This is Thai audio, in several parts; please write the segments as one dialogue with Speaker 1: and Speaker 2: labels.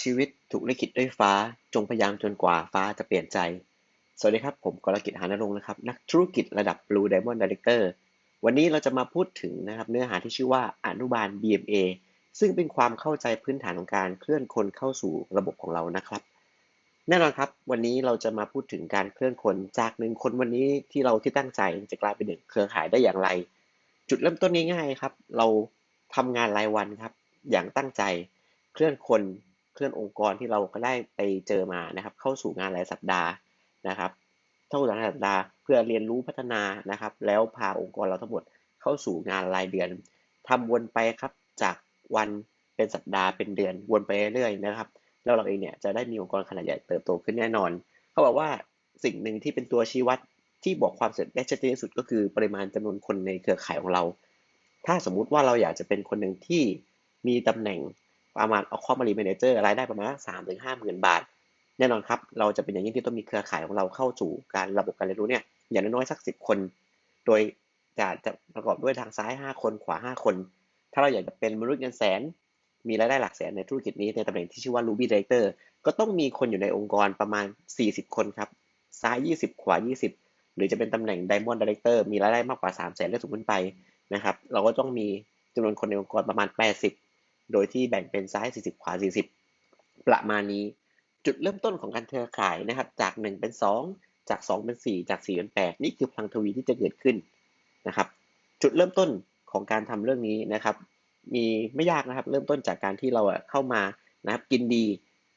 Speaker 1: ชีวิตถูกลิขิตด้วยฟ้า จงพยายามจนกว่าฟ้าจะเปลี่ยนใจ สวัสดีครับ ผมกรกิจหานรงค์นะครับ นักธุรกิจระดับ Blue Diamond Director วันนี้เราจะมาพูดถึงนะครับเนื้อหาที่ชื่อว่าอนุบาล BMA ซึ่งเป็นความเข้าใจพื้นฐานของการเคลื่อนคนเข้าสู่ระบบของเรานะครับ แน่นอนครับ วันนี้เราจะมาพูดถึงการเคลื่อนคนจากหนึ่งคนวันนี้ที่เราที่ตั้งใจจะกลายเป็นหนึ่งเครือข่ายได้อย่างไร จุดเริ่มต้นง่ายๆครับ เราทำงานรายวันครับ อย่างตั้งใจเคลื่อนคน เคลื่อนองค์กรที่เราก็ได้ไปเจอมานะครับ เข้าสู่งานรายสัปดาห์นะครับเข้าสู่งานรายสัปดาห์เพื่อเรียนรู้พัฒนานะครับ แล้วพาองค์กรเราทั้งหมดเข้าสู่งานรายเดือนทำวนไปครับจากวันเป็นสัปดาห์เป็นเดือนวนไปเรื่อยๆนะครับ แล้วเราเองเนี่ยจะได้มีองค์กรขนาดใหญ่เติบโตขึ้นแน่นอน เขาบอกว่าสิ่งหนึ่งที่เป็นตัวชี้วัดที่บอกความสำเร็จได้ชัดเจนที่สุดก็คือปริมาณจำนวนคนในเครือข่ายของเรา ถ้าสมมุติว่าเราอยากจะเป็นคนหนึ่งที่มีตำแหน่ง ประมาณเอาคอมมารีเมนเจอร์รายได้ประมาณสามถึงห้าหมื่นบาท แน่นอนครับ เราจะเป็นอย่างยิ่งที่ต้องมีเครือข่ายของเราเข้าสู่การระบบการเรียนรู้เนี่ยอย่างน้อยๆสักสิบคน โดยจะจะประกอบด้วยทางซ้ายห้าคนขวาห้าคน ถ้าเราอยากจะเป็นมนุษย์เงินแสน มีรายได้หลักแสนในธุรกิจนี้ในตำแหน่งที่ชื่อว่า Ruby Director ก็ต้องมีคนอยู่ในองค์กรประมาณ 40 คนครับ ซ้าย 20 ขวา 20 หรือจะเป็นตำแหน่ง Diamond Director มีรายได้มากกว่า3 0 0แสนและสูงขึ้นไปนะครับ เราก็ต้องมีจำนวนคนในองค์กรประมาณ 80 โดยที่แบ่งเป็นซ้าย 40 ขวา 40 ประมาณนี้ จุดเริ่มต้นของการเครือข่ายนะครับ จาก 1 เป็น 2 จาก 2 เป็น 4 จาก 4 เป็น 8 นี่คือพลังทวีที่จะเกิดขึ้นนะครับ จุดเริ่มต้นของการทำเรื่องนี้นะครับ มีไม่ยากนะครับ เริ่มต้นจากการที่เราเข้ามานะครับ กินดี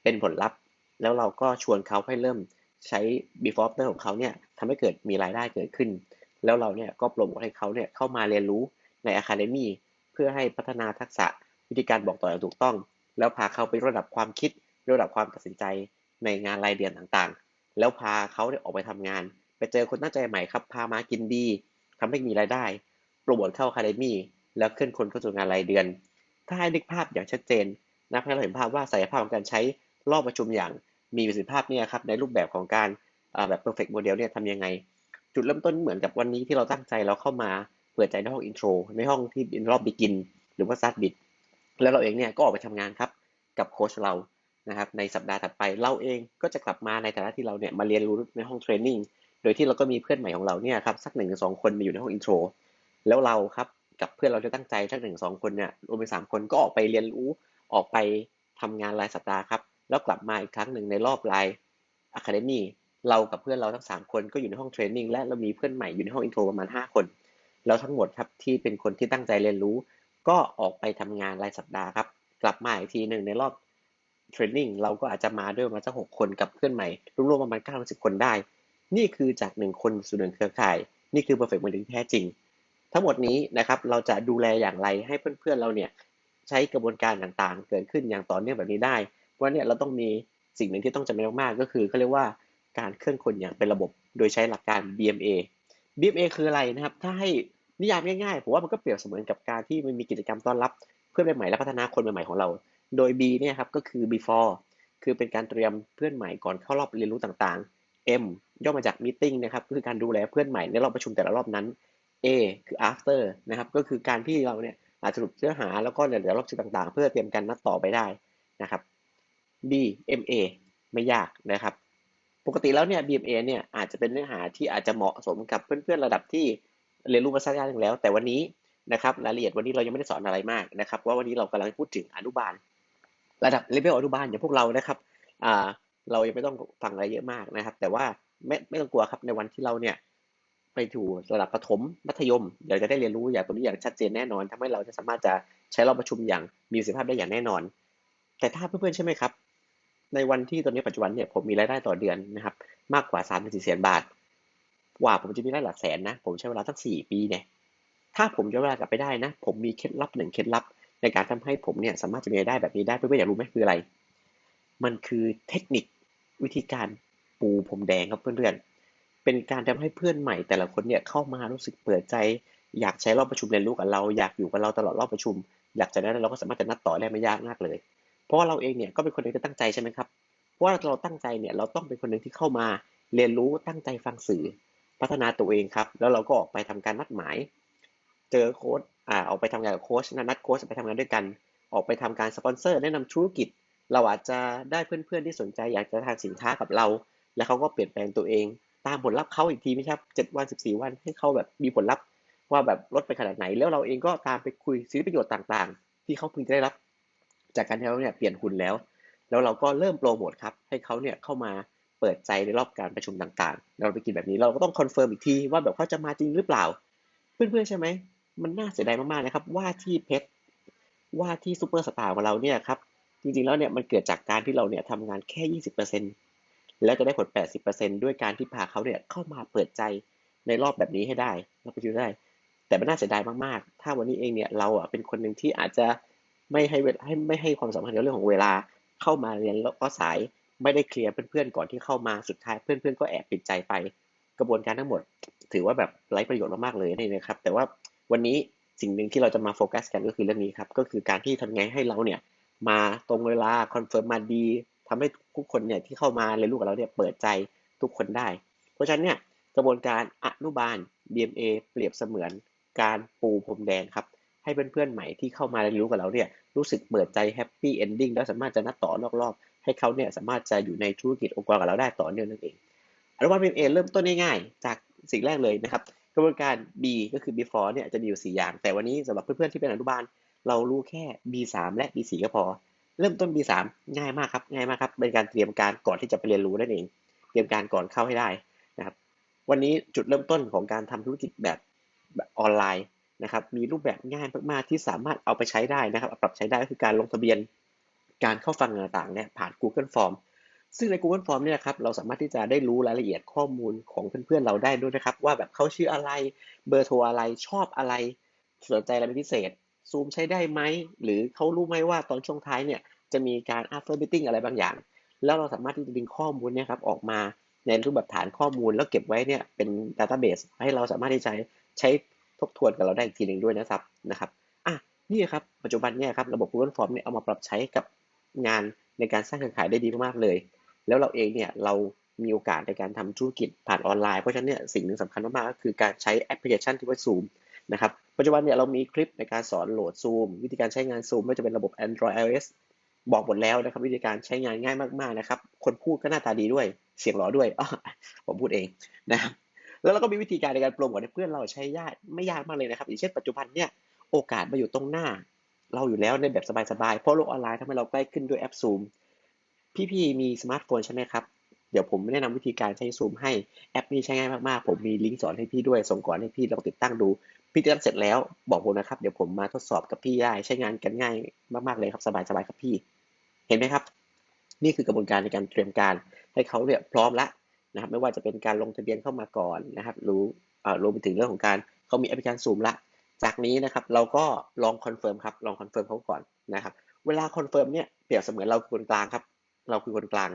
Speaker 1: เป็นผลลัพธ์ แล้วเราก็ชวนเขาให้เริ่มใช้ before after ของเขาเนี่ยทำให้เกิดมีรายได้เกิดขึ้น แล้วเราเนี่ยก็โปรโมทให้เขาเนี่ยเข้ามาเรียนรู้ใน Academy เพื่อให้พัฒนาทักษะ วิธีการบอกต่ออย่างถูกต้อง แล้วพาเขาไประดับความคิดระดับความตัดสินใจในงานรายเดือนต่างๆ แล้วพาเขาเนี่ยออกไปทำงาน ไปเจอคนตั้งใจใหม่ครับพามากินดีทำให้มีรายได้โปรโมทเข้า Academy แล้วเคลื่อนคนเข้าสู่งานรายเดือน ถ้าให้นึกภาพอย่างชัดเจนนะให้เราเห็นภาพว่าศักยภาพของการใช้รอบประชุมอย่างมีประสิทธิภาพเนี่ยครับในรูปแบบของการแบบ perfect model เนี่ยทำยังไง จุดเริ่มต้นเหมือนกับวันนี้ที่เราตั้งใจเราเข้ามาเปิดใจในห้องอินโทรในห้องที่เป็นรอบบิกินหรือว่าซัดบิด แล้วเราเองเนี่ยก็ออกไปทำงานครับกับโค้ชเรานะครับในสัปดาห์ถัดไปเราเองก็จะกลับมาในฐานะที่เราเนี่ยมาเรียนรู้ในห้องเทรนนิ่งโดยที่เราก็มีเพื่อนใหม่ของเราเนี่ยครับสักหนึ่งสองคนมาอยู่ในห้องอินโทรแล้วเราครับกับเพื่อนเราจะตั้งใจสักหนึ่งสองคนเนี่ยรวมเป็นสามคนก็ออกไปเรียนรู้ออกไปทำงานรายสัปดาห์ครับแล้วกลับมาอีกครั้งหนึ่งในรอบไลน์อะคาเดมี่เรากับเพื่อนเราทั้ง3คนก็อยู่ในห้องเทรนนิ่งและเรามีเพื่อนใหม่อยู่ในห้องอินโทรประมาณ5คนแล้วทั้งหมดครับที่เป็นคนที่ตั้งใจเรียนรู้ ก็ออกไปทำงานรายสัปดาห์ครับ กลับมาอีกทีหนึ่งในรอบเทรนนิ่งเราก็อาจจะมาด้วยมาสักหกคนกับเพื่อนใหม่รวมๆประมาณ9ก้าสิบคนได้ นี่คือจากหนึ่งคนสู่หนึ่งเครือข่าย นี่คือ perfect model ที่แท้จริง ทั้งหมดนี้นะครับเราจะดูแลอย่างไรให้เพื่อนๆเราเนี่ยใช้กระบวนการต่างๆ เกิดขึ้นอย่างต่อเนื่องแบบนี้ได้ว่าเนี่ยเราต้องมีสิ่งหนึ่งที่ต้องจำเป็นมากๆก็คือเขาเรียกว่าการเคลื่อนคนอย่างเป็นระบบ โดยใช้หลักการ BMA BMA คืออะไรนะครับ ถ้าให้ นิยามง่ายๆผมว่ามันก็เปรียบเสมือนกับการที่มันมีกิจกรรมต้อนรับ เพื่อนใหม่และพัฒนาคนใหม่ๆของเรา โดย B เนี่ยครับก็คือ before คือเป็นการเตรียมเพื่อนใหม่ก่อนเข้ารอบเรียนรู้ต่างๆ M ย่อมาจาก meeting นะครับก็คือการดูแลเพื่อนใหม่ในรอบประชุมแต่ละรอบนั้น A คือ after นะครับก็คือการที่เราเนี่ยอาจสรุปเนื้อหาแล้วก็เดี๋ยวรอบชุมต่างๆ เพื่อเตรียมการนัดต่อไปได้นะครับ B MA ไม่ยากนะครับ ปกติแล้วเนี่ย BMA เนี่ยอาจจะเป็นเนื้อหาที่อาจจะเหมาะสมกับเพื่อนๆระดับที่ เรียนรู้มาสักระยะหนึ่งแล้ว แต่วันนี้นะครับรายละเอียดวันนี้เรายังไม่ได้สอนอะไรมากนะครับว่าวันนี้เรากำลังพูดถึงอนุบาล ระดับเลเวลอนุบาลอย่างพวกเรานะครับอ่าเรายังไม่ต้องฟังอะไรเยอะมากนะครับ แต่ว่าไม่ไม่ต้องกลัวครับในวันที่เราเนี่ยไปถูระดับประถมมัธยมเดี๋ยวจะได้เรียนรู้อย่างตัวนี้อย่างชัดเจนแน่นอนทำให้เราจะสามารถจะใช้รอบประชุมอย่างมีประสิทธิภาพได้อย่างแน่นอน แต่ถ้าเพื่อนๆใช่ไหมครับ ในวันที่ตอนนี้ปัจจุบันเนี่ยผมมีรายได้ต่อเดือนนะครับมากกว่า3ามถึงสี่แสนบาท กว่าผมจะมีรายได้หลักแสนนะ ผมใช้เวลาตั้งสี่ปีเนี่ย ถ้าผมย้อนเวลากลับไปได้นะ ผมมีเคล็ดลับหนึ่งเคล็ดลับ ในการทำให้ผมเนี่ยสามารถจะมีรายได้แบบนี้ได้เพื่อนๆอยากรู้ไหมคืออะไร มันคือเทคนิควิธีการปูผมแดงครับเพื่อนๆ เป็นการทำให้เพื่อนใหม่แต่ละคนเนี่ยเข้ามารู้สึกเปิดใจ อยากใช้รอบประชุมเรียนรู้กับเรา อยากอยู่กับเราตลอดรอบประชุม อยากจะได้เราก็สามารถจะนัดต่อได้ไม่ยากมากเลย เพราะว่าเราเองเนี่ยก็เป็นคนหนึ่งที่ตั้งใจใช่ไหมครับ เพราะว่าเราตั้งใจเนี่ยเราต้องเป็นคนหนึ่งที่เข้ามาเรียนรู้ตั้งใจฟังสื่อ พัฒนาตัวเองครับ แล้วเราก็ออกไปทำการนัดหมาย เจอโค้ชอ่าออกไปทำงานกับโค้ชนัดโค้ชไปทำงานด้วยกัน ออกไปทำการสปอนเซอร์แนะนำธุรกิจ เราอาจจะได้เพื่อนๆที่สนใจอยากจะทานสินค้ากับเรา แล้วเขาก็เปลี่ยนแปลงตัวเอง ตามผลลัพธ์เขาอีกทีไมครับเจ็ดวันสิบสี่วันให้เขาแบบมีผลลัพธ์ว่าแบบลดไปขนาดไหน แล้วเราเองก็ตามไปคุยสิทธิประโยชน์ต่างๆ ที่เขาพึงจะได้รับ จากการที่เราเนี่ยเปลี่ยนหุ่นแล้ว แล้วเราก็เริ่มโปรโมทครับให้เขาเนี่ยเข้ามา เปิดใจในรอบการประชุมต่างๆ เราไปกินแบบนี้เราก็ต้องคอนเฟิร์มอีกทีว่าแบบเขาจะมาจริงหรือเปล่า เพื่อนๆใช่ไหมมันน่าเสียดายมากๆนะครับ ว่าที่เพชรว่าที่ซูเปอร์สตาร์ของเราเนี่ยครับจริงๆแล้วเนี่ยมันเกิดจากการที่เราเนี่ยทำงานแค่ 20%แล้วจะได้ผล 80%ด้วยการที่พาเขาเนี่ยเข้ามาเปิดใจในรอบแบบนี้ให้ได้เราไปดูได้ แต่มันน่าเสียดายมากๆ ถ้าวันนี้เองเนี่ยเราอะเป็นคนหนึ่งที่อาจจะไม่ให้ให้ไม่ให้ความสำคัญกับเรื่องของเวลาเข้ามาเรียนแล้วก็สาย ไม่ได้เคลียร์เพื่อนๆก่อนที่เข้ามาสุดท้ายเพื่อนๆก็แอบปิดใจไป กระบวนการทั้งหมด ถือว่าแบบไร้ประโยชน์มากๆเลยนี่นะครับ แต่ว่าวันนี้สิ่งหนึ่งที่เราจะมาโฟกัสกันก็คือเรื่องนี้ครับก็คือการที่ทำไงให้เราเนี่ยมาตรงเวลาคอนเฟิร์มมาดีทำให้ทุกคนเนี่ยที่เข้ามาเรียนรู้กับเราเนี่ยเปิดใจทุกคนได้ เพราะฉะนั้นเนี่ยกระบวนการอนุบาล BMA เปรียบเสมือนการปูพรมแดงครับให้เพื่อนๆใหม่ที่เข้ามาเรียนรู้กับเราเนี่ยรู้สึกเปิดใจแฮปปี้เอนดิ้งแล้วสามารถจะนัดต่อรอบๆ ให้เขาเนี่ยสามารถจะอยู่ในธุรกิจองค์กรกับเราได้ต่อเนื่องนั่นเองอนุบาล BMA เริ่มต้นง่ายๆ จากสิ่งแรกเลยนะครับกระบวนการ B ก็คือ before เนี่ยจะมีอยู่ 4 อย่าง แต่วันนี้สำหรับเพื่อนๆที่เป็นอนุบาล เรารู้แค่ B3 และ B4 ก็พอ เริ่มต้น B3 ง่ายมากครับง่ายมากครับเป็นการเตรียมการก่อนที่จะไปเรียนรู้นั่นเอง เตรียมการก่อนเข้าให้ได้นะครับวันนี้จุดเริ่มต้นของการทำธุรกิจแบบแบบออนไลน์นะครับมีรูปแบบง่ายมากๆที่สามารถเอาไปใช้ได้นะครับปรับใช้ได้ก็คือการลงทะเบียน การเข้าฟังต่างๆเนี่ยผ่าน Google Form ซึ่งใน Google Form เนี่ยครับเราสามารถที่จะได้รู้รายละเอียดข้อมูลของเพื่อนๆเราได้ด้วยนะครับ ว่าแบบเขาชื่ออะไรเบอร์โทรอะไรชอบอะไรสนใจอะไรเป็นพิเศษซูมใช้ได้ไหมหรือเขารู้ไหมว่าตอนช่วงท้ายเนี่ยจะมีการ after meeting อะไรบางอย่าง แล้วเราสามารถที่จะดึงข้อมูลเนี่ยครับออกมาในรูปแบบฐานข้อมูลแล้วเก็บไว้เนี่ยเป็น database ให้เราสามารถที่จะใช้ทบทวนกับเราได้อีกทีหนึ่งด้วยนะครับนะครับอะนี่ครับปัจจุบันเนี่ยครับระบบ Google Form เนี่ยเอามาปรับใช้กับ งานในการสร้างเครือข่ายได้ดีมากๆเลย แล้วเราเองเนี่ยเรามีโอกาสในการทำธุรกิจผ่านออนไลน์ เพราะฉะนั้นเนี่ยสิ่งหนึ่งสำคัญมากๆก็คือการใช้แอปพลิเคชันที่ว่า Zoom นะครับ ปัจจุบันเนี่ยเรามีคลิปในการสอนโหลด Zoom วิธีการใช้งาน Zoom ไม่ว่าจะเป็นระบบ Android iOS บอกหมดแล้วนะครับวิธีการใช้งานง่ายมากๆนะครับ คนพูดก็หน้าตาดีด้วย เสียงหล่อด้วยอ๋อผมพูดเองนะครับ แล้วเราก็มีวิธีการในการโปรโมทให้เพื่อนเราใช้ยากไม่ยากมากเลยนะครับ อย่างเช่นปัจจุบันเนี่ยโอกาสมาอยู่ตรงหน้า เราอยู่แล้วในแบบสบายๆ เพราะโลกออนไลน์ทำให้เราใกล้ขึ้นด้วยแอป Zoom พี่ๆมีสมาร์ทโฟนใช่ไหมครับ เดี๋ยวผมแนะนำวิธีการใช้ซูมให้แอปนี้ใช้ง่ายมากๆ ผมมีลิงก์สอนให้พี่ด้วย ส่งก่อนให้พี่ลองติดตั้งดู พี่ติดตั้งเสร็จแล้วบอกผมนะครับ เดี๋ยวผมมาทดสอบกับพี่ได้ใช้งานกันง่ายมากๆเลยครับสบายๆครับพี่ เห็นไหมครับ นี่คือกระบวนการในการเตรียมการให้เขาเนี่ยพร้อมแล้วนะครับไม่ว่าจะเป็นการลงทะเบียนเข้ามาก่อนนะครับรู้รวมไปถึงเรื่องของการเขามีแอปพลิเคชันซูมละ จากนี้นะครับเราก็ลองคอนเฟิร์มครับลองคอนเฟิร์มเขาก่อนนะครับเวลาคอนเฟิร์มเนี่ยเปรียบเสมือนเราคือคนกลางครับ เราคือคนกลาง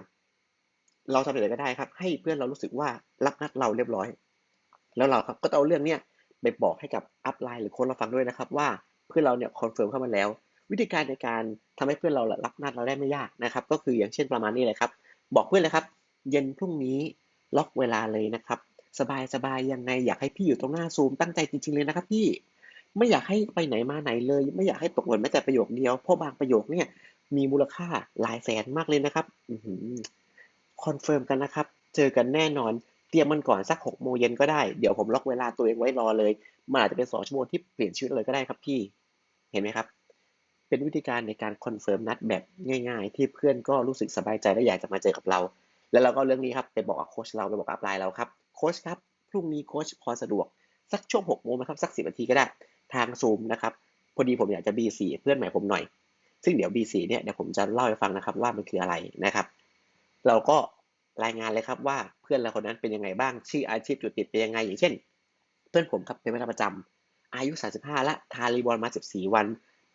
Speaker 1: เราทำอะไรก็ได้ครับ ให้เพื่อนเรารู้สึกว่ารับนัดเราเรียบร้อย แล้วเราครับก็เอาเรื่องเนี้ยไปบอกให้กับอัพไลน์หรือคนเราฟังด้วยนะครับ ว่าเพื่อนเราเนี่ยคอนเฟิร์มเข้ามาแล้ว วิธีการในการทำให้เพื่อนเรารับนัดเราได้ไม่ยากนะครับ ก็คืออย่างเช่นประมาณนี้เลยครับ บอกเพื่อนเลยครับ เย็นพรุ่งนี้ล็อกเวลาเลยนะครับ สบายสบายยังไงอยากให้พี่อยู่ตรงหน้าซูมตั้งใจจริงๆเลยนะครับพี่ ไม่อยากให้ไปไหนมาไหนเลย ไม่อยากให้ตกหล่นแม้แต่ประโยคเดียว เพราะบางประโยคเนี่ยมีมูลค่าหลายแสนมากเลยนะครับคอนเฟิร์มกันนะครับ เจอกันแน่นอน เตรียมมันก่อนสักหกโมงเย็นก็ได้ เดี๋ยวผมล็อกเวลาตัวเองไว้รอเลย มันอาจจะเป็นสองชั่วโมงที่เปลี่ยนชีวิตเลยก็ได้ครับพี่ เห็นไหมครับ เป็นวิธีการในการคอนเฟิร์มนัดแบบง่าย ๆ ที่เพื่อนก็รู้สึกสบายใจและอยากจะมาเจอกับเรา แล้วเราก็เรื่องนี้ครับไปบอกกับโค้ชเราไปบอกอัพไลน์เราครับ โค้ชครับ พรุ่งนี้โค้ชพอสะดวกสักช่วงหกโมงไหมครับสักสิบนาทีก็ได้ ทางซูมนะครับ พอดีผมอยากจะ B4 เพื่อนใหม่ผมหน่อย ซึ่งเดี๋ยว B4 เนี่ยเดี๋ยวผมจะเล่าให้ฟังนะครับว่ามันคืออะไรนะครับ เราก็รายงานเลยครับว่าเพื่อนเราคนนั้นเป็นยังไงบ้าง ชื่ออาชีพจุดติดเป็นยังไง อย่างเช่น เพื่อนผมครับเป็นพนักประจำอายุ 35 ละ ทารีบอลมา 14 วัน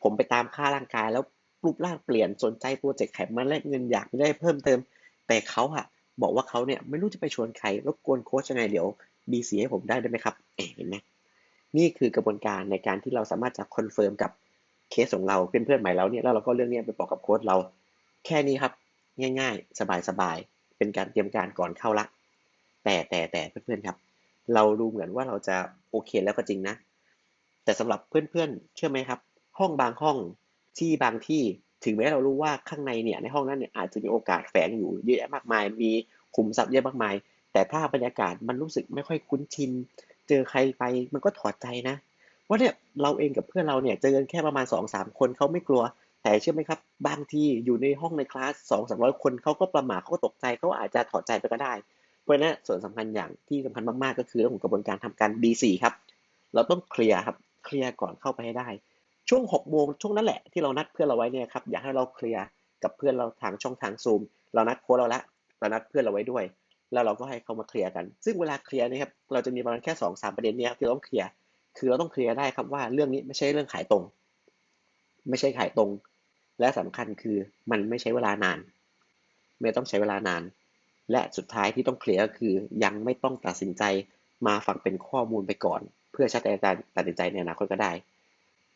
Speaker 1: ผมไปตามค่าร่างกาย แล้วรูปร่างเปลี่ยน สนใจโปรเจกต์ไขมันและเงินอยากได้เพิ่มเติม แต่เขาอะบอกว่าเขาเนี่ยไม่รู้จะไปชวนใคร รบกวนโค้ชยังไงเดี๋ยว B4 ให้ผมได้ได้ไหมครับ เห็นไหม นี่คือกระบวนการในการที่เราสามารถจะคอนเฟิร์มกับเคสของเราเพื่อนๆใหม่เราเนี่ยแล้วเราก็เรื่องนี้ไปบอกกับโค้ชเรา แค่นี้ครับง่ายๆ สบายๆ เป็นการเตรียมการก่อนเข้าละ แต่แต่แต่เพื่อนๆครับ เราดูเหมือนว่าเราจะโอเคแล้วก็จริงนะ แต่สำหรับเพื่อนๆ เชื่อไหมครับ ห้องบางห้องที่บางที่ถึงแม้เรารู้ว่าข้างในเนี่ยในห้องนั้นเนี่ยอาจจะมีโอกาสแฝงอยู่เยอะแยะมากมาย มีขุมทรัพย์เยอะมากมาย แต่ถ้าบรรยากาศมันรู้สึกไม่ค่อยคุ้นชิน เจอใครไปมันก็ถอดใจนะว่าเนี่ยเราเองกับเพื่อนเราเนี่ยเจอกันแค่ประมาณ2องสามคนเขาไม่กลัว แต่เชื่อไหมครับ บางทีอยู่ในห้องในคลาสสองสามร้อยคนเขาก็ประหม่าเขาก็ตกใจเขาอาจจะถอดใจไปก็ได้ เพราะนั้นส่วนสำคัญอย่างที่สำคัญมากๆ ก็คือเรื่องของกระบวนการทำการ B4 ครับ เราต้องเคลียร์ครับเคลียร์ก่อนเข้าไปให้ได้ ช่วง6โมงช่วงนั้นแหละที่เรานัดเพื่อนเราไว้เนี่ยครับอยากให้เราเคลียร์กับเพื่อนเราทางช่องทางซูมเรานัดโค้ชเราละเรานัดเพื่อนเราไว้ด้วย แล้วเราก็ให้เขามาเคลียร์กัน ซึ่งเวลาเคลียร์นี่ครับเราจะมีประมาณแค่2อสประเด็นนี้ที่เราต้องเคลียร์คือเราต้องเคลียร์ได้ครับว่าเรื่องนี้ไม่ใช่เรื่องขายตรง ไม่ใช่ขายตรง และสำคัญคือมันไม่ใช้เวลานาน ไม่ต้องใช้เวลานาน และสุดท้ายที่ต้องเคลียร์ก็คือยังไม่ต้องตัดสินใจมาฟังเป็นข้อมูลไปก่อน เพื่อช้ในการตัดสินใจในอนาคตก็ได้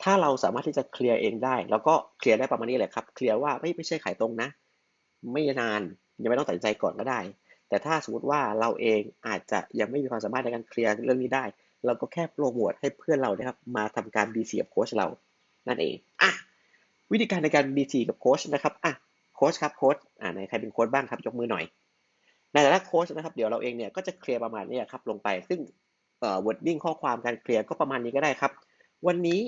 Speaker 1: ถ้าเราสามารถที่จะเคลียร์เองได้ แล้วก็เคลียร์ได้ประมาณนี้แหละครับ เคลียร์ว่าไม่ไม่ใช่ขายตรงนะ ไม่นานยังไม่ต้องตัดสินใจก่อนก็ได้ แต่ถ้าสมมติว่าเราเองอาจจะยังไม่มีความสามารถในการเคลียร์เรื่องนี้ได้ เราก็แค่โปรโมทให้เพื่อนเรานะครับมาทำการ BC กับโค้ชเรา นั่นเองอะวิธีการในการ BC กับโค้ชนะครับอะโค้ชครับโค้ชอ่าไหนใครเป็นโค้ชบ้างครับยกมือหน่อยในแต่ละโค้ชนะครับเดี๋ยวเราเองเนี่ยก็จะเคลียร์ประมาณนี้ครับลงไปซึ่งเอ่อ wording ข้อความการเคลียร์ก็ประมาณนี้ก็ได้ครับ วันนี้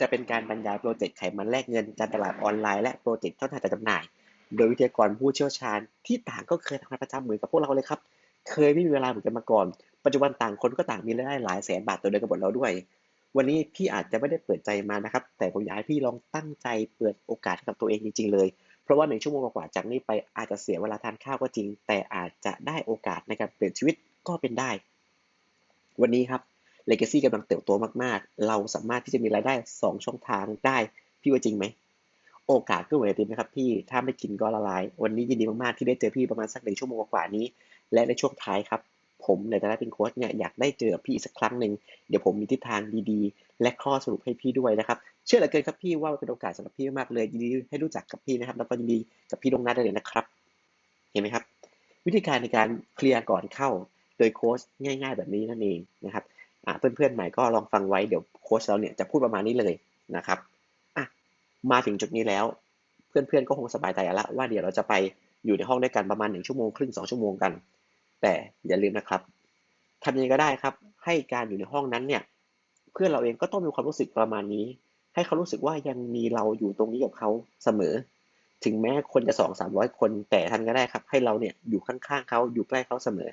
Speaker 1: จะเป็นการบรรยายโปรเจกต์ไขมันแลกเงินการตลาดออนไลน์และโปรเจกต์ช่องทางจำหน่าย โดยวิทยากรผู้เชี่ยวชาญที่ต่างก็เคยทำงานประจำเหมือนกับพวกเราเลยครับ เคยไม่มีเวลาเหมือนกันมาก่อน ปัจจุบันต่างคนก็ต่างมีรายได้หลายแสนบาทตัวเดียวกันหมดแล้วด้วย วันนี้พี่อาจจะไม่ได้เปิดใจมานะครับ แต่ผมอยากให้พี่ลองตั้งใจเปิดโอกาสให้กับตัวเองจริงๆเลย เพราะว่าหนึ่งชั่วโมงกว่าจากนี้ไปอาจจะเสียเวลาทานข้าวก็จริง แต่อาจจะได้โอกาสในการเปลี่ยนชีวิตก็เป็นได้ วันนี้ครับ Legacy กำลังเติบโตมากๆ เราสามารถที่จะมีรายได้ 2 ช่องทางได้ พี่ว่าจริงไหม โอกาสก็เหมือนไอติมนะครับพี่ถ้าไม่กินก็ละลาย วันนี้ยินดีมากๆที่ได้เจอพี่ประมาณสักหนึ่งชั่วโมงกว่านี้ และในช่วงท้ายครับ ผมในฐานะเป็นโค้ชเนี่ยอยากได้เจอพี่อีกสักครั้งหนึ่งเดี๋ยวผมมีทิศทางดีๆ และข้อสรุปให้พี่ด้วยนะครับเชื่อเหลือเกินครับพี่ว่าเป็นโอกาสสำหรับพี่มากเลยยินดีให้รู้จักกับพี่นะครับแล้วก็ยินดีกับพี่ลงหน้าได้เลยนะครับ เห็นไหมครับ วิธีการในการเคลียร์ก่อนเข้า โดยโค้ชง่าย ๆ แบบนี้นั่นเองนะครับเพื่อนๆใหม่ก็ลองฟังไว้เดี๋ยวโค้ชเราเนี่ยจะพูดประมาณนี้เลยนะครับ มาถึงจุดนี้แล้ว เพื่อนๆก็คงสบายใจแล้วว่าเดี๋ยวเราจะไปอยู่ในห้องด้วยกันประมาณหนึ่งชั่วโมงครึ่งสองชั่วโมงกัน แต่อย่าลืมนะครับทำยังไงก็ได้ครับ ให้การอยู่ในห้องนั้นเนี่ย เพื่อนเราเองก็ต้องมีความรู้สึกประมาณนี้ ให้เขารู้สึกว่ายังมีเราอยู่ตรงนี้กับเขาเสมอ ถึงแม้คนจะสองสามร้อยคน แต่ทันก็ได้ครับ ให้เราเนี่ยอยู่ข้างๆเขาอยู่ใกล้เขาเสมอ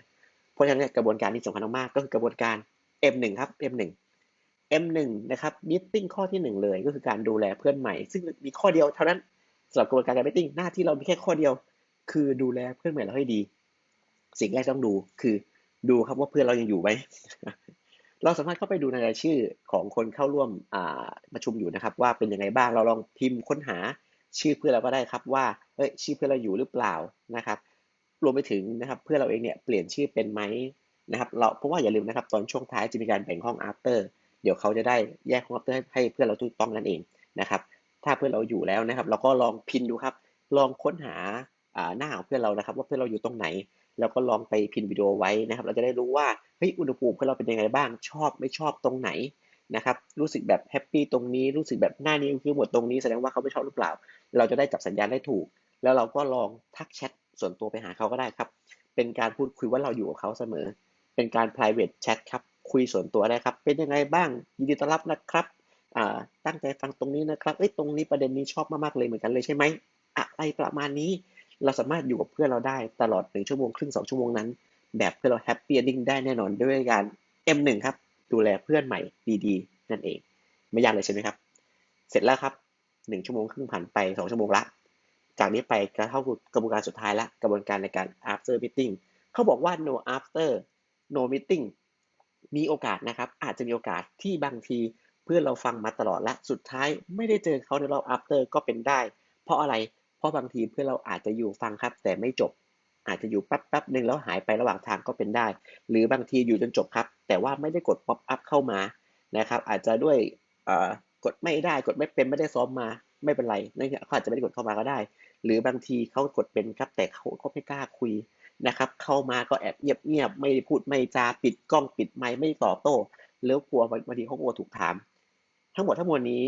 Speaker 1: เพราะฉะนั้นกระบวนการที่สำคัญมากๆก็คือกระบวนการ M1 ครับ M1 M1 นะครับมิทติ้งข้อที่หนึ่งเลยก็คือการดูแลเพื่อนใหม่ ซึ่งมีข้อเดียวเท่านั้นสำหรับกระบวนการการมิทติ้งหน้าที่เรามีแค่ข้อเดียว คือดูแลเพื่อนใหม่เราให้ดี สิ่งแรกต้องดูคือดูครับว่าเพื่อนเรายังอยู่ไหมเราสามารถเข้าไปดูในรายชื่อของคนเข้าร่วมประชุมอยู่นะครับ ว่าเป็นยังไงบ้างเราลองพิมพ์ค้นหาชื่อเพื่อนเราก็ได้ครับว่าเอ้ยชื่อเพื่อนเราอยู่หรือเปล่านะครับ รวมไปถึงนะครับเพื่อนเราเองเนี่ยเปลี่ยนชื่อเป็นไหมนะครับเราเพราะว่าอย่าลืมนะครับตอนช่วงท้ายจะมีการแบ่งห้อง after เดี๋ยวเขาจะได้แยกห้อง after ให้เพื่อนเราถูกต้องนั่นเองนะครับ ถ้าเพื่อนเราอยู่แล้วนะครับ เราก็ลองพินดูครับ ลองค้นหาหน้าของเพื่อนเรานะครับ ว่าเพื่อนเราอยู่ตรงไหน แล้วก็ลองไปพินวิดีโอไว้นะครับ เราจะได้รู้ว่าเฮ้ยอุณหภูมิเพื่อนเราเป็นยังไงบ้าง ชอบไม่ชอบตรงไหนนะครับ รู้สึกแบบแฮปปี้ตรงนี้ รู้สึกแบบหน้านี้คือหมดตรงนี้แสดงว่าเขาไม่ชอบหรือเปล่า เราจะได้จับสัญญาณได้ถูก แล้วเราก็ลองทักแชทส่วนตัวไปหาเขาก็ได้ครับ เป็นการพูดคุยว่าเราอยู่กับเขาเสมอ เป็นการ private chat ครับ คุยส่วนตัวได้ครับ เป็นยังไงบ้างยินดีต้อนรับนะครับตั้งใจฟังตรงนี้นะครับเอ้ยตรงนี้ประเด็นนี้ชอบมากๆเลยเหมือนกันเลยใช่ไหมอะไรประมาณนี้เราสามารถอยู่กับเพื่อนเราได้ตลอดหนึ่งชั่วโมงครึ่งสองชั่วโมงนั้น แบบเพื่อเราแฮปปี้ดิ้งได้แน่นอนด้วยการ M1 ครับ ดูแลเพื่อนใหม่ดีๆ นั่นเอง ไม่ยากเลยใช่ไหมครับ เสร็จแล้วครับหนึ่งชั่วโมงครึ่งผ่านไปสองชั่วโมงละ จากนี้ไปก็เข้ากระบวนการสุดท้ายละ กระบวนการในการ after meeting เขาบอกว่า no after no meeting มีโอกาสนะครับ อาจจะมีโอกาสที่บางทีเพื่อนเราฟังมาตลอดและสุดท้ายไม่ได้เจอเขาในรอบ after ก็เป็นได้ เพราะอะไร เพราะบางทีเพื่อนเราอาจจะอยู่ฟังครับ แต่ไม่จบ อาจจะอยู่แป๊บแป๊บหนึ่งแล้วหายไประหว่างทางก็เป็นได้ หรือบางทีอยู่จนจบครับ แต่ว่าไม่ได้กด pop up เข้ามานะครับ อาจจะด้วยกดไม่ได้กดไม่เป็นไม่ได้ซ้อมมาไม่เป็นไรนั่นเขาอาจจะไม่ได้กดเข้ามาก็ได้ หรือบางทีเขากดเป็นครับแต่เขาเขาไม่กล้าคุย นะครับเข้ามาก็แอบเงียบๆไม่พูดไม่จาปิดกล้องปิดไมค์ไม่ตอบโต้แล้วกลัวบางทีเขากลัวถูกถาม ทั้งหมดทั้งมวลนี้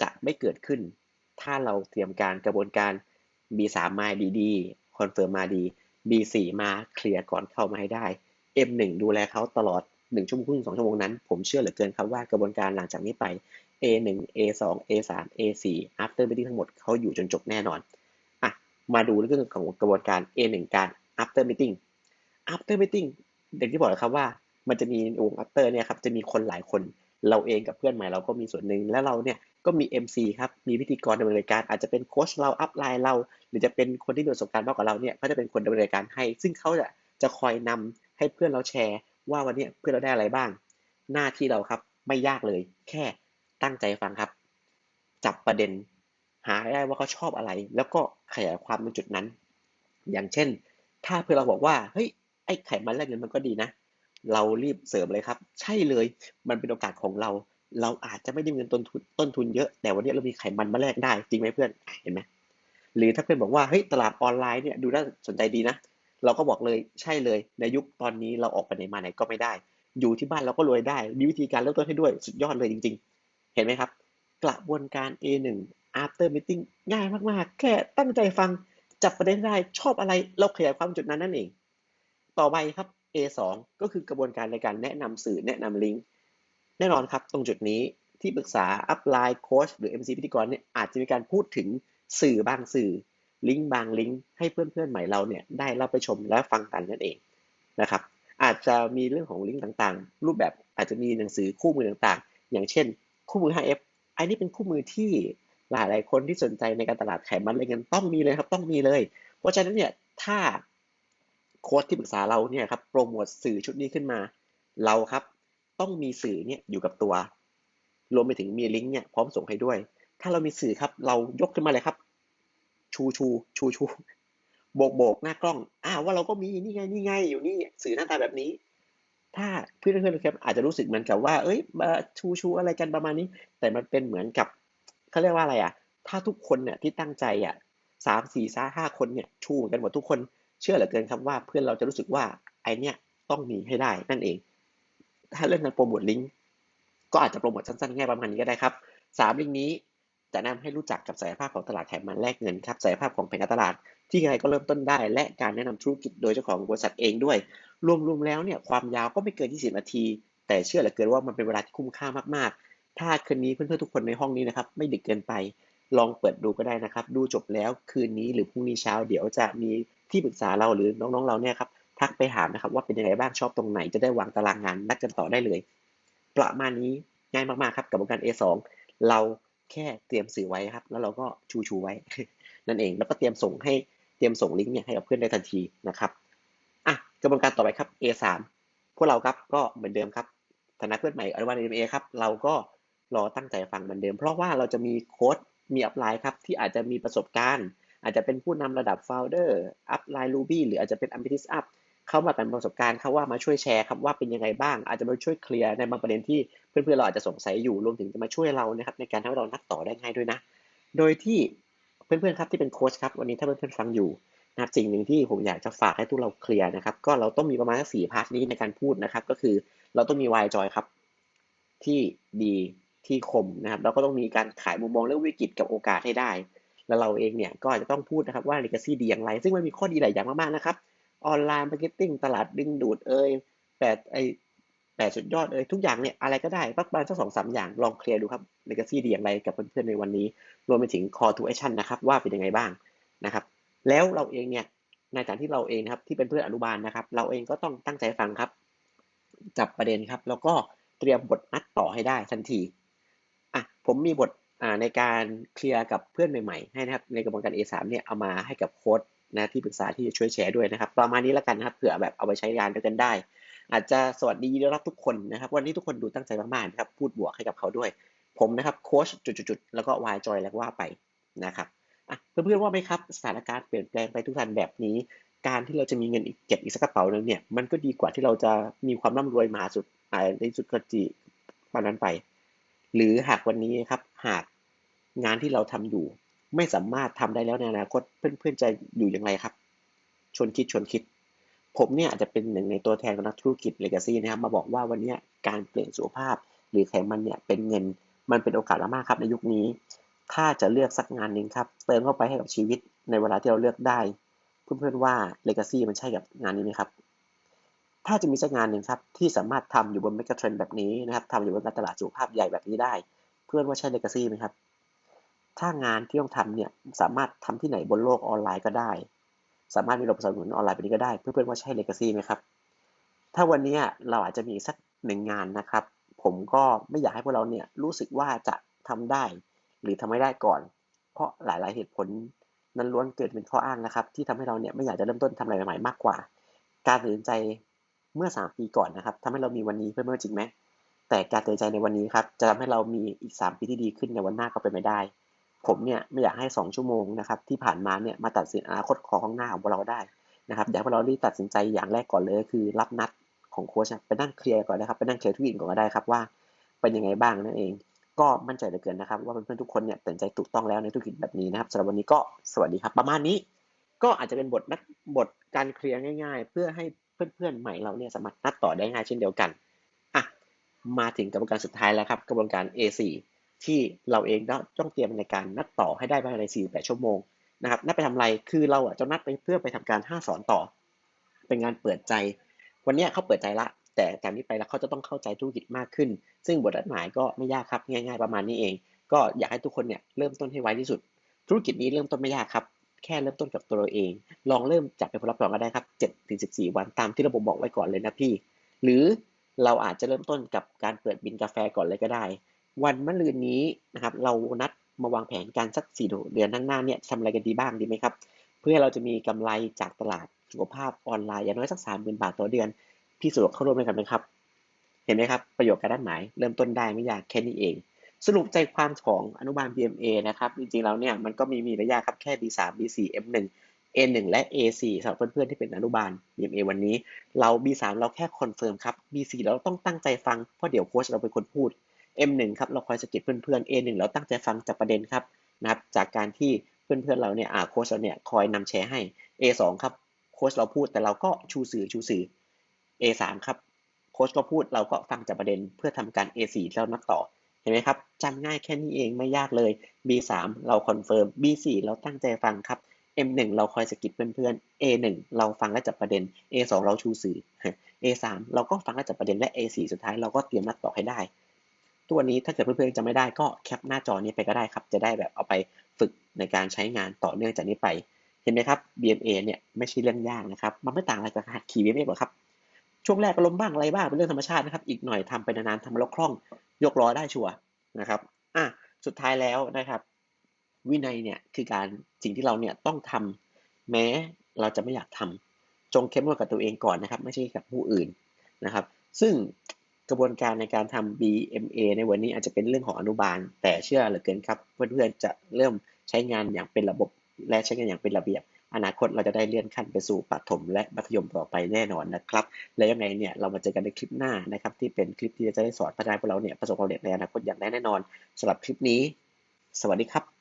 Speaker 1: จะไม่เกิดขึ้น ถ้าเราเตรียมการกระบวนการ B3 มาดีๆคอนเฟิร์มมาดี B4 มาเคลียร์ก่อนเข้ามาให้ได้ M1 ดูแลเขาตลอด 1 ชั่วโมงครึ่ง2ชั่วโมงนั้น ผมเชื่อเหลือเกินครับว่ากระบวนการหลังจากนี้ไป A1 A2 A3 A4 after meeting ทั้งหมดเขาอยู่จนจบแน่นอนอะมาดูเรื่องของกระบวนการ A1 การ after meeting after meeting เด็กที่บอกนะครับว่า มันจะมีวง after เนี่ยครับจะมีคนหลายคนเราเองกับเพื่อนใหม่เราก็มีส่วนหนึ่งและเราเนี่ยก็มี MC ครับมีพิธีกรดำเนินรายการอาจจะเป็นโค้ชเราอัพไลน์เรา หรือจะเป็นคนที่มีประสบการณ์มากกว่าเราเนี่ยก็จะเป็นคนดำเนินรายการให้ ซึ่งเขาจะจะคอยนำให้เพื่อนเราแชร์ ว่าวันนี้เพื่อนเราได้อะไรบ้าง หน้าที่เราครับไม่ยากเลย แค่ตั้งใจฟังครับ จับประเด็น หาได้ว่าเขาชอบอะไร แล้วก็ขยายความในจุดนั้น อย่างเช่น ถ้าเพื่อนเราบอกว่าเฮ้ยไอ้ไขมันแลกเงินมันก็ดีนะ เรารีบเสริมเลยครับ ใช่เลย มันเป็นโอกาสของเรา เราอาจจะไม่ได้เงินต้นทุนต้นทุนเยอะ แต่วันนี้เรามีไขมันมาแลกได้ จริงไหมเพื่อนเห็นไหมหรือถ้าเพื่อนบอกว่าเฮ้ยตลาดออนไลน์เนี่ยดูน่าสนใจดีนะ เราก็บอกเลยใช่เลย ในยุคตอนนี้เราออกไปไหนมาไหนก็ไม่ได้ อยู่ที่บ้านเราก็รวยได้ มีวิธีการเริ่มต้นให้ด้วยสุดยอดเลยจริง ๆ เห็นไหมครับ กระบวนการ A1 after meeting ง่ายมากๆ แค่ตั้งใจฟัง จับประเด็นได้ชอบอะไรเราขยายความจุดนั้นนั่นเอง ต่อไปครับ A2 ก็คือกระบวนการในการแนะนำสื่อแนะนำลิงก์แน่นอนครับ ตรงจุดนี้ที่ปรึกษาอัพไลน์โค้ชหรือ MC พิธีกรเนี่ยอาจจะมีการพูดถึงสื่อบางสื่อ ลิงก์บางลิงก์ให้เพื่อนๆใหม่เราเนี่ยได้รับไปชมและฟังกันนั่นเองนะครับ อาจจะมีเรื่องของลิงก์ต่างๆ รูปแบบอาจจะมีหนังสือคู่มือต่างๆ อย่างเช่น คู่มือ 5F อันนี้เป็นคู่มือที่ หลายๆคนที่สนใจในการตลาดไขมันอะไรเงินต้องมีเลยครับต้องมีเลย เพราะฉะนั้นเนี่ยถ้าโค้ชที่ปรึกษาเราเนี่ยครับโปรโมทสื่อชุดนี้ขึ้นมา เราครับต้องมีสื่อเนี่ยอยู่กับตัว รวมไปถึงมีลิงก์เนี่ยพร้อมส่งให้ด้วย ถ้าเรามีสื่อครับเรายกขึ้นมาเลยครับ ชูชูชูชูโบกโบกหน้ากล้องอ้าวว่าเราก็มีนี่ไงนี่ไงอยู่นี่สื่อหน้าตาแบบนี้ ถ้าเพื่อนเพื่อนครับอาจจะรู้สึกเหมือนกับว่า เอ้ยชูชูอะไรกันประมาณนี้ แต่มันเป็นเหมือนกับ เขาเรียกว่าอะไรอะ ถ้าทุกคนเนี่ยที่ตั้งใจอะสามสี่ซ่าห้าคนเนี่ยชูกันหมดทุกคนเชื่อเหลือเกินครับว่าเพื่อนเราจะรู้สึกว่าไอเนี่ยต้องมีให้ได้นั่นเอง ถ้าเรื่องการโปรโมทลิงก์ก็อาจจะโปรโมทสั้นๆง่ายประมาณนี้ก็ได้ครับสามลิงก์นี้จะนำให้รู้จักกับศักยภาพของตลาดไขมันแลกเงินครับศักยภาพของแผนการตลาด ที่ใครก็เริ่มต้นได้ และการแนะนำธุรกิจโดยเจ้าของบริษัทเองด้วย รวมๆแล้วเนี่ยความยาวก็ไม่เกิน 20 นาที แต่เชื่อเหลือเกินว่ามันเป็นเวลาที่คุ้มค่ามากๆ ถ้าคืนนี้เพื่อนๆทุกคนในห้องนี้นะครับ ไม่ดึกเกินไป ลองเปิดดูก็ได้นะครับ ดูจบแล้วคืนนี้หรือพรุ่งนี้เช้าเดี๋ยวจะมีที่ปรึกษาเราหรือน้องๆเราเนี่ยครับทักไปถามนะครับว่าเป็นยังไงบ้างชอบตรงไหนจะได้วางตารางงานนัดกันต่อได้เลย ประมาณนี้ง่ายมากๆครับกับการ A2 เราแค่เตรียมสื่อไว้ครับ แล้วเราก็ชูชูไว้ นั่นเองแล้วก็เตรียมส่งให้เตรียมส่งลิงก์เนี่ยให้กับเพื่อนได้ทันทีนะครับอะกระบวนการต่อไปครับ A3 พวกเราครับก็เหมือนเดิมครับฐานะเพื่อนใหม่อนุบาล MA ครับเราก็ รอตั้งใจฟังเหมือนเดิม เพราะว่าเราจะมีโค้ดมีอัพไลน์ครับ ที่อาจจะมีประสบการณ์ อาจจะเป็นผู้นำระดับ founder อัพไลน์ Ruby หรืออาจจะเป็น a m b i t i s up เข้ามากันประสบการณ์เขาว่ามาช่วยแชร์ครับว่าเป็นยังไงบ้าง อาจจะมาช่วยเคลียร์ในบางประเด็นที่เพื่อนๆเราอาจจะสงสัยอยู่รวมถึงจะมาช่วยเรานะครับในการทำให้เรานักต่อได้ง่ายด้วยนะ โดยที่เพื่อนๆครับที่เป็นโค้ชครับวันนี้ถ้าเพื่อนๆฟังอยู่นะครับสิ่งหนึ่งที่ผมอยากจะฝากให้ทุกเราเคลียร์นะครับ ก็เราต้องมีประมาณสักสี่พาร์ทนี้ในการพูดนะครับ ก็คือเราต้องมีวายจอยครับ ที่ดี ที่คมนะครับเราก็ต้องมีการขายมุมมองเรื่องวิกฤตกับโอกาสให้ได้ แล้วเราเองเนี่ยก็อาจจะต้องพูดนะครับว่า legacy ดีอย่างไร ซึ่งมันมีข้อดีหลายอย่างมากๆนะครับออนไลน์มาร์เก็ตติ้งตลาดดึงดูดเอ่ยแปดไอแปดสุดยอดเอ่ยทุกอย่างเนี่ยอะไรก็ได้ปักบางสักสองสามอย่างลองเคลียร์ดูครับ legacy ดีอย่างไรกับเพื่อนๆในวันนี้ รวมไปถึง call to action นะครับว่าเป็นยังไงบ้างนะครับ แล้วเราเองเนี่ยในฐานที่เราเองนะครับที่เป็นเพื่อนอนุบาลนะครับ เราเองก็ต้องตั้งใจฟังครับ จับประเด็นครับ แล้วก็เตรียมบทนัดต่อให้ได้ทันที ผมมีบทในการเคลียร์กับเพื่อนใหม่ๆให้นะครับในกระบวนการ A3 เนี่ยเอามาให้กับโค้ดนะที่ปรึกษาที่จะช่วยแชร์ด้วยนะครับ ประมาณนี้แล้วกันนะครับเผื่อแบบเอาไปใช้งานด้วยกันได้ อาจจะสวัสดีรับทุกคนนะครับ วันนี้ทุกคนดูตั้งใจมากๆนะครับพูดบวกให้กับเขาด้วย ผมนะครับโค้ชจุดๆแล้วก็วายจอยแล้วว่าไปนะครับเพื่อนๆว่าไหมครับสถานการณ์เปลี่ยนแปลงไปทุกทันแบบนี้ การที่เราจะมีเงินอีกเก็บอีกสักกระเป๋านึงเนี่ยมันก็ดีกว่าที่เราจะมีความร่ำรวยมาสุดในสุดกระจีปานนั้นไป หรือหากวันนี้ครับหากงานที่เราทำอยู่ ไม่สามารถทำได้แล้วในอนาคตเพื่อนๆจะอยู่อย่างไรครับ ชวนคิดชวนคิด ผมเนี่ยอาจจะเป็นหนึ่งในตัวแทนของนักธุรกิจเลกาซีนะครับมาบอกว่าวันนี้การเปลี่ยนสุขภาพ หรือไขมันเนี่ยเป็นเงินมันเป็นโอกาสมากครับในยุคนี้ ถ้าจะเลือกสักงานหนึ่งครับ เติมเข้าไปให้กับชีวิตในเวลาที่เราเลือกได้ เพื่อนๆว่า Legacy มันใช่กับงานนี้ไหมครับ ถ้าจะมีสักงานหนึ่งครับที่สามารถทำอยู่บนเมกะเทรนแบบนี้นะครับทำอยู่บนการตลาดสุขภาพใหญ่แบบนี้ได้ เพื่อนว่าใช่ Legacy ไหมครับ ถ้างานที่ต้องทำเนี่ยสามารถทำที่ไหนบนโลกออนไลน์ก็ได้ สามารถมีระบบสนับสนุนออนไลน์แบบนี้ก็ได้ เพื่อนๆว่าใช่ Legacy ไหมครับ ถ้าวันนี้เราอาจจะมีสักหนึ่งงานนะครับ ผมก็ไม่อยากให้พวกเราเนี่ยรู้สึกว่าจะทำได้ หรือทำไม่ได้ก่อน เพราะหลาย ๆเหตุผลนั้นล้วนเกิดเป็นข้ออ้างนะครับ ที่ทำให้เราเนี่ยไม่อยากจะเริ่มต้นทำอะไรใหม่ๆมากกว่า การตัดสินใจ เมื่อ 3 ปีก่อนนะครับทำให้เรามีวันนี้เพื่อนๆจริงไหมแต่การตัดสินใจในวันนี้ครับจะทำให้เรามีอีก 3 ปีที่ดีขึ้นในวันหน้าก็เป็นไปได้ ผมเนี่ยไม่อยากให้ 2 ชั่วโมงนะครับที่ผ่านมาเนี่ยมาตัดสินอนาคตของข้างหน้าของเราได้นะครับอยากให้เรารีบตัดสินใจอย่างแรกก่อนเลยคือรับนัดของโค้ชไปนั่งเคลียร์ก่อนนะครับไปนั่งเคลียร์ทุกอย่างก่อนก็ได้ครับว่า เป็นยังไงบ้างนั่นเอง ก็มั่นใจเหลือเกินนะครับ ว่าเพื่อนๆทุกคนเนี่ยตัดใจถูกต้องแล้วในธุรกิจแบบนี้นะครับสำหรับวันนี้ก็สวัสดีครับ ประมาณนี้ ก็อาจจะเป็นบทนัดบทการเคลียร์ง่าย ๆ เพื่อให้ เพื่อนๆใหม่เราเนี่ยสามารถนัดต่อได้ง่ายเช่นเดียวกันอะมาถึงกระบวนการสุดท้ายแล้วครับกระบวนการ A4 ที่เราเองต้องเตรียมในการนัดต่อให้ได้ภายใน 48 ชั่วโมงนะครับนัดไปทำอะไรคือเราอะจะนัดไปเพื่อไปทำการ 5 สอนต่อ เป็นงานเปิดใจ วันนี้เขาเปิดใจละ แต่จากนี้ไปแล้วเขาจะต้องเข้าใจธุรกิจมากขึ้น ซึ่งบทนัดหมายก็ไม่ยากครับง่าย ๆ ประมาณนี้เอง ก็อยากให้ทุกคนเนี่ยเริ่มต้นให้ไวที่สุด ธุรกิจนี้เริ่มต้นไม่ยากครับ แค่เริ่มต้นกับตัวเราเอง ลองเริ่มจับเป็นผลลัพธ์ก่อนก็ได้ครับ7ถึง14 วันตามที่ระบบบอกไว้ก่อนเลยนะพี่ หรือเราอาจจะเริ่มต้นกับการเปิดบินกาแฟก่อนเลยก็ได้ วันมะรืนนี้นะครับเรานัดมาวางแผนการสักสี่เดือนข้างหน้าเนี่ยทำอะไรกันดีบ้างดีไหมครับ เพื่อเราจะมีกำไรจากตลาดสุขภาพออนไลน์อย่างน้อยสักสามหมื่นบาทต่อเดือน พี่สะดวกเข้าร่วมด้วยกันไหมครับ เห็นไหมครับ ประโยชน์การด้านหมายเริ่มต้นได้ไม่ยากแค่นี้เอง สรุปใจความของอนุบาล BMA นะครับ จริงๆแล้วเนี่ยมันก็มีมีระยะครับแค่ B3 B4 M1 A1 และ A4 สำหรับเพื่อนๆที่เป็นอนุบาล BMA วันนี้ เรา B3 เราแค่คอนเฟิร์มครับ B4 เราต้องตั้งใจฟังเพราะเดี๋ยวโค้ชเราเป็นคนพูด M1 ครับเราคอยสกิปเพื่อนๆ A1 เราตั้งใจฟังจากประเด็นครับนะครับจากการที่เพื่อนๆเราเนี่ยอ่าโค้ชเราเนี่ยคอยนำแชร์ให้ A2 ครับโค้ชเราพูดแต่เราก็ชูสื่อชูสื่อ A3 ครับโค้ชก็พูดเราก็ฟังจากประเด็นเพื่อทำการ A4 แล้วนัดต่อ เห็นไหมครับจำง่ายแค่นี้เองไม่ยากเลย B3 เราคอนเฟิร์ม B4 เราตั้งใจฟังครับ M1 เราคอยสกิปเพื่อนๆ A1 เราฟังและจับประเด็น A2 เราชูสื่อ A3 เราก็ฟังและจับประเด็นและ A4 สุดท้ายเราก็เตรียมนัดต่อให้ได้ ตัวนี้ถ้าเกิดเพื่อนๆจำไม่ได้ก็แคปหน้าจอนี้ไปก็ได้ครับ จะได้แบบเอาไปฝึกในการใช้งานต่อเนื่องจากนี้ไป เห็นไหมครับ BMA เนี่ยไม่ใช่เรื่องยากนะครับ มันไม่ต่างอะไรกับหัดขี่ BMA หรอกครับ ช่วงแรกก็ล้มบ้างอะไรบ้างเป็นเรื่องธรรมชาตินะครับ อีกหน่อยทำไปนานๆทำแล้วคล่องยกล้อได้ชัวร์นะครับอะสุดท้ายแล้วนะครับ วินัยเนี่ยคือการสิ่งที่เราเนี่ยต้องทำแม้เราจะไม่อยากทำจงเข้มงวดกับตัวเองก่อนนะครับ ไม่ใช่กับผู้อื่นนะครับ ซึ่งกระบวนการในการทำ BMA ในวันนี้อาจจะเป็นเรื่องของอนุบาล แต่เชื่อเหลือเกินครับ เพื่อนๆจะเริ่มใช้งานอย่างเป็นระบบและใช้งานอย่างเป็นระเบียบ อนาคตเราจะได้เลื่อนขั้นไปสู่ปฐมและมัธยมต่อไปแน่นอนนะครับ และยังไงเนี่ยเรามาเจอกันในคลิปหน้านะครับ ที่เป็นคลิปที่จะได้สอนพัฒนาพวกเราเนี่ยประสบความสำเร็จในอนาคตอย่างแน่นอนสำหรับคลิปนี้ สวัสดีครับ